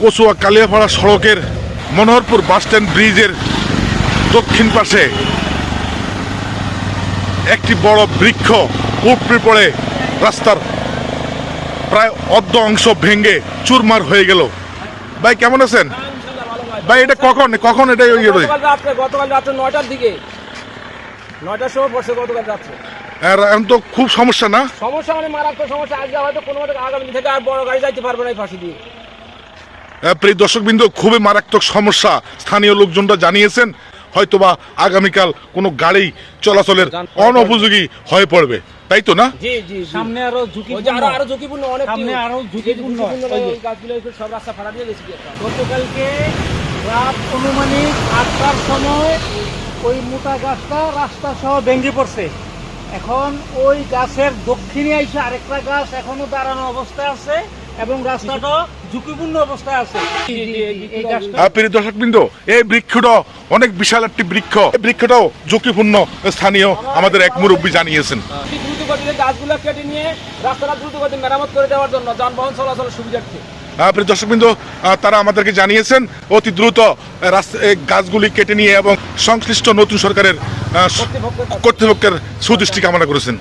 কচুয়া কালিয়াপাড়া সড়কের মনোহরপুর বাসস্ট্যান্ড ব্রিজের দক্ষিণ পাশে একটি বড় বৃক্ষ উপড়ে পড়ে রাস্তার প্রায় অর্ধ অংশ ভেঙে চুরমার হয়ে গেল। ভাই কেমন আছেন? ভাই। এটা কখন? কখন এটা ইয়ে গতকাল রাত্রে গতকাল রাত্রে নয়টার দিকে। নয়টার সময় পড়ছে গতকাল রাত্রে। আর এখন তো খুব সমস্যা না? সমস্যা মানে মারাত্মক সমস্যা। আজকে হয়তো কোনো আগামী থেকে আর বড় গাড়ি যাইতে পারবে না এই ফাঁসি দিয়ে। প্রিয় দর্শকবৃন্দ খুবই মারাত্মক সমস্যা স্থানীয় লোকজনরা জানিয়েছেন। হয়তোবা আগামীকাল কোনো গাড়ি চলাচলের অনুপযোগী হয়ে পড়বে। তাই তো না? জি জি সামনে আরও ঝুঁকিপূর্ণ। আরও আরও ঝুঁকিপূর্ণ অনেক সামনে আরও ঝুঁকিপূর্ণ। ঝুঁকিপূর্ণ ওই যে। ওই গাছগুলো সব রাস্তা ফাড়া দিয়ে গেছি গতকালকে রাত অনুমানিক আটটার সময় ওই মোটা গাছটা রাস্তা সহ ভেঙে পড়ছে। এখন ওই গাছের দক্ষিণে এসে আরেকটা গাছ এখনও দাঁড়ানো অবস্থায় আছে। এবং রাস্তাটা ঝুঁকিপূর্ণ অবস্থায় আছে। এই প্রিয় দর্শকবৃন্দ এই বৃক্ষটা অনেক বিশাল একটি বৃক্ষ। এই বৃক্ষটাও ঝুঁকিপূর্ণ স্থানীয় আমাদের এক মুরব্বী জানিয়েছেন। অতি দ্রুত গতিতে গাছগুলো কেটে নিয়ে রাস্তাটা দ্রুত গতি মেরামত করে দেওয়ার জন্য যানবাহন চলাচলের সুবিধার্থে। প্রিয় দর্শকবৃন্দ তারা আমাদেরকে জানিয়েছেন অতি দ্রুত গাছগুলি কেটে নিয়ে এবং সংশ্লিষ্ট নতুন সরকারের। কর্তৃপক্ষের সুদৃষ্টি কামনা করেছেন।